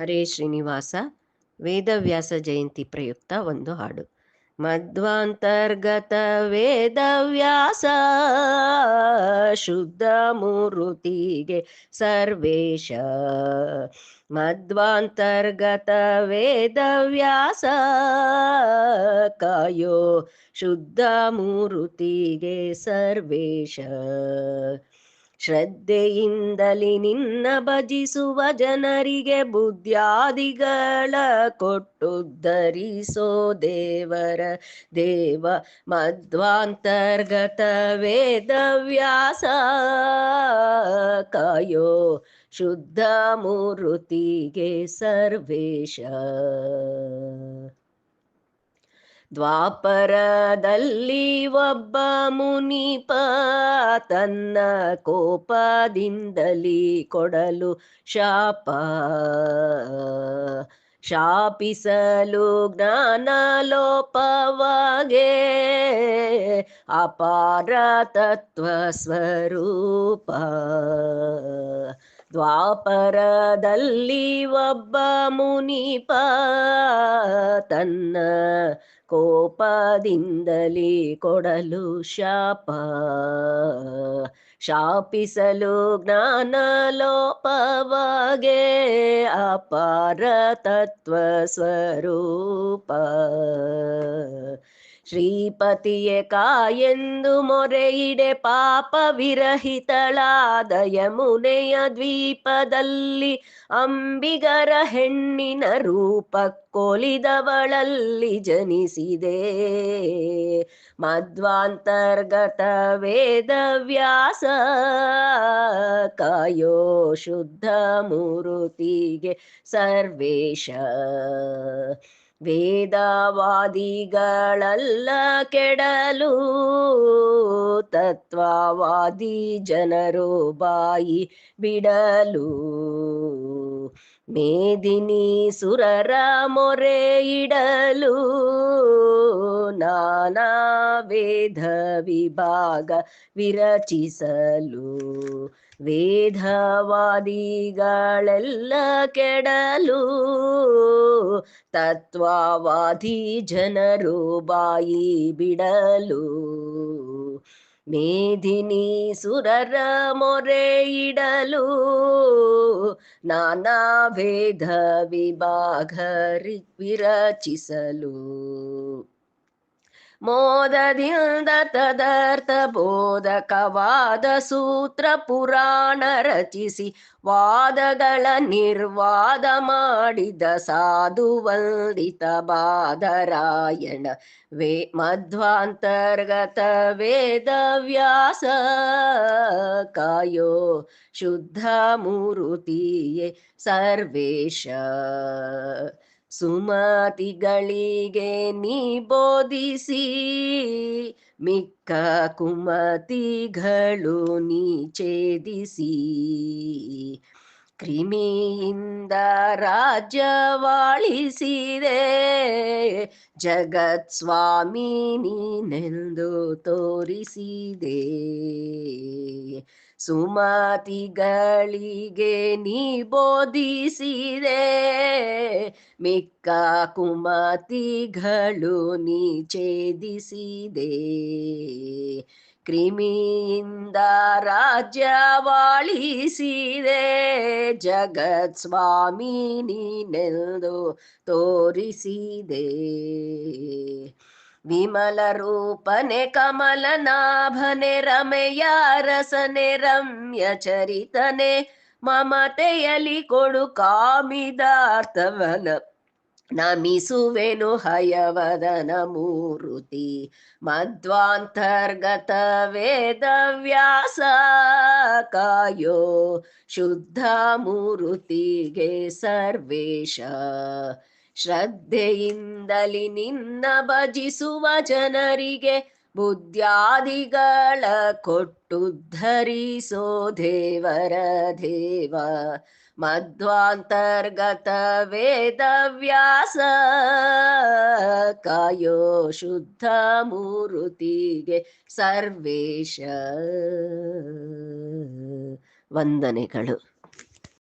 ಹರೇ ಶ್ರೀನಿವಾಸ, ವೇದವ್ಯಾಸ ಜಯಂತಿ ಪ್ರಯುಕ್ತ ಒಂದು ಹಾಡು. ಮಧ್ವಾಂತರ್ಗತ ವೇದವ್ಯಾಸ, ಶುದ್ಧ ಮೂರುತಿಗೆ ಸರ್ವೇಶ. ಮಧ್ವಾಂತರ್ಗತ ವೇದವ್ಯಾಸ, ಕಾಯೋ ಶುದ್ಧ ಮೂರುತಿಗೆ ಸರ್ವೇಶ. ಶ್ರದ್ಧೆಯಿಂದಲಿ ನಿನ್ನ ಭಜಿಸುವ ಜನರಿಗೆ ಬುದ್ಧ್ಯಾದಿಗಳ ಕೊಟ್ಟುದ್ಧರಿಸೋ ದೇವರ ದೇವ ಮಧ್ವಾಂತರ್ಗತ ವೇದವ್ಯಾಸ ಕಾಯೋ ಶುದ್ಧ ಮೂರುತಿಗೆ ಸರ್ವೇಶ. ದ್ವಾಪರದಲ್ಲಿ ಒಬ್ಬ ಮುನಿಪ ತನ್ನ ಕೋಪದಿಂದಲಿ ಕೊಡಲು ಶಾಪ ಶಾಪಿಸಲು ಜ್ಞಾನ ಲೋಪವಾಗೆ ಅಪಾರ ತತ್ವ ಸ್ವರೂಪ. ದ್ವಾಪರದಲ್ಲಿ ಒಬ್ಬ ಮುನಿಪ ತನ್ನ ಕೋಪದಿಂದಲಿ ಕೊಡಲು ಶಾಪ. ಶಾಪಿಸಲು ಜ್ಞಾನ ಲೋಪವಾಗೆ ಅಪಾರ ತತ್ವ ಸ್ವರೂಪ. ಶ್ರೀಪತಿಯೇ ಕಾಯೆಂದು ಮೊರೆಯಿಡೆ ಪಾಪ ವಿರಹಿತಳಾದ ಯಮುನೆಯ ದ್ವೀಪದಲ್ಲಿ ಅಂಬಿಗರ ಹೆಣ್ಣಿನ ರೂಪ ಕೊಲಿದವಳಲ್ಲಿ ಜನಿಸಿದೆ. ಮಧ್ವಾಂತರ್ಗತ ವೇದವ್ಯಾಸ ಕಾಯೋ ಶುದ್ಧ ಮೂರುತಿಗೆ ಸರ್ವೇಶ. ವೇದವಾದಿಗಳಲ್ಲ ಕೆಡಲು ತತ್ವವಾದಿ ಜನರು ಬಾಯಿ ಬಿಡಲು. ಮೇದಿನಿ ಸುರರ ಮೊರೆ ಇಡಲು ನಾನಾ ವೇದ ವಿಭಾಗ ವಿರಚಿಸಲು. ವೇದವಾದಿಗಳೆಲ್ಲ ಕೆಡಲು ತತ್ವವಾದಿ ಜನರು ಬಾಯಿ ಬಿಡಲು. ಮೇಧಿನಿ ಸುರರ ಮೊರೆ ಇಡಲು ನಾನಾ ವೇದ ವಿಭಾಗ ವಿರಚಿಸಲು. ಮೋದದಿಂದ ತದರ್ಥ ಬೋಧಕವಾದ ಸೂತ್ರ ಪುರಾಣ ರಚಿಸಿ ವಾದಗಳ ನಿರ್ವಾದ ಮಾಡಿದ ಸಾಧು ವಂದಿತ ಬಾದರಾಯಣ. ವೇ ಮಧ್ವಾಂತರ್ಗತ ವೇದವ್ಯಾಸ ಕಾಯೋ ಶುದ್ಧ ಮೂರುತಿಯೇ ಸರ್ವೇಶ. ಸುಮತಿಗಳಿಗೆ ನೀ ಬೋಧಿಸಿ ಮಿಕ್ಕ ಕುಮತಿಗಳು ನೀ ಛೇದಿಸಿ. ಕ್ರಿಮಿಯಿಂದ ರಾಜ್ಯವಾಳಿಸಿದೆ. ಜಗತ್ ಸ್ವಾಮಿ ನೀನೆಂದು ತೋರಿಸಿದೆ. ಸುಮತಿಗಳಿಗೆ ನೀ ಬೋಧಿಸಿದೆ. ಮಿಕ್ಕ ಕುಮತಿಗಳು ನೀ ಛೇದಿಸಿದೆ. ಕ್ರಿಮಿಯಿಂದ ರಾಜ್ಯವಾಳಿಸಿದೆ ಜಗತ್ ಸ್ವಾಮಿ ನೀನೆಂದು ತೋರಿಸಿದೆ. ವಿಮಲ ರೂಪನೆ ಕಮಲನಾಭನೆ ರಮೆಯ ರಸನೆ ರಮ್ಯ ಚರಿತನೆ ಮಮತೆಯಲಿ ಕೊಡು ಕಾಮಿದಾರ್ಥವನ ನಮಿಸುವೆನು ಹಯವದನ ಮೂರುತಿ ಮಧ್ವಾಂತರ್ಗತ ವೇದವ್ಯಾಸ ಕಾಯೋ ಶುದ್ಧ ಮೂರುತಿಗೆ ಸರ್ವೇಶ. ಶ್ರದ್ಧೆಯಿಂದಲಿ ನಿನ್ನ ಭಜಿಸುವ ಜನರಿಗೆ ಬುದ್ಧ್ಯಾದಿಗಳ ಕೊಟ್ಟುದ್ಧರಿಸೋ ದೇವರ ದೇವ. ಮಧ್ವಾಂತರ್ಗತ ವೇದವ್ಯಾಸ ಕಾಯೋ ಶುದ್ಧ ಮೂರುತಿಗೆ ಸರ್ವೇಶ. ವಂದನೆಗಳು.